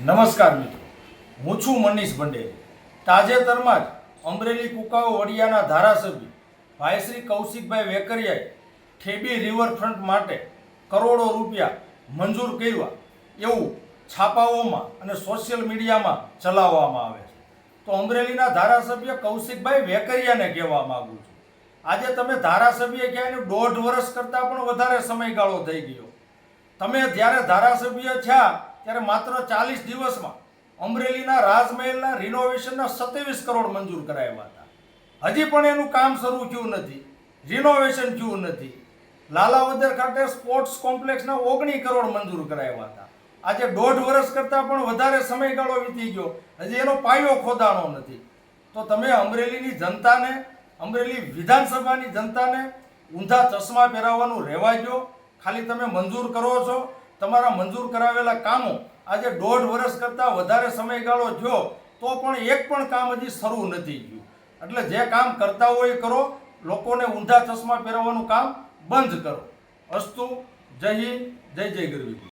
નમસ્કાર મિત્રો. હું છું મનીષ ભંડેરી. તાજેતરમાં જ અમરેલી કુકાઓ વડિયાના ધારાસભ્ય ભાઈ શ્રી કૌશિકભાઈ વેકરિયાએ ઠેબી રિવરફ્રન્ટ માટે કરોડો રૂપિયા મંજૂર કર્યા એવું છાપાઓમાં અને સોશિયલ મીડિયામાં ચલાવવામાં આવે છે. તો અમરેલીના ધારાસભ્ય કૌશિકભાઈ વેકરિયાને કહેવા માગું છું. આજે તમે ધારાસભ્ય એનું દોઢ વર્ષ કરતાં પણ વધારે સમયગાળો થઈ ગયો. તમે જ્યારે ધારાસભ્ય થયા ત્યારે માત્ર ચાલીસ દિવસમાં અમરેલીના રાજમહેલના રિનોવેશનના સત્યાવીસ કરોડ મંજૂર કરાવ્યા હતા. હજી પણ એનું કામ શરૂ થયું નથી. રિનોવેશન થયું નથી. લાલાવદર ખાતે સ્પોર્ટ્સ કોમ્પ્લેક્સના ઓગણી કરોડ મંજૂર કરાવ્યા હતા. આજે દોઢ વર્ષ કરતાં પણ વધારે સમયગાળો વીતી ગયો. હજી એનો પાયો ખોદાણો નથી. તો તમે અમરેલીની જનતાને, અમરેલી વિધાનસભાની જનતાને ઊંધા ચશ્મા પહેરાવવાનું રહેવા દો ખાલી તમે મંજૂર કરો છો. તમારા મંજૂર કરાવેલા કામો આજે દોઢ વર્ષ કરતાં વધારે સમયગાળો થયો, તો પણ એક પણ કામ હજી શરૂ નથી ગયું એટલે જે કામ કરતા હોય કરો, લોકોને ઊંધા ચશ્મા પહેરવાનું કામ બંધ કરો. અસ્તુ, જય હિન્દ, જય જય ગરવી.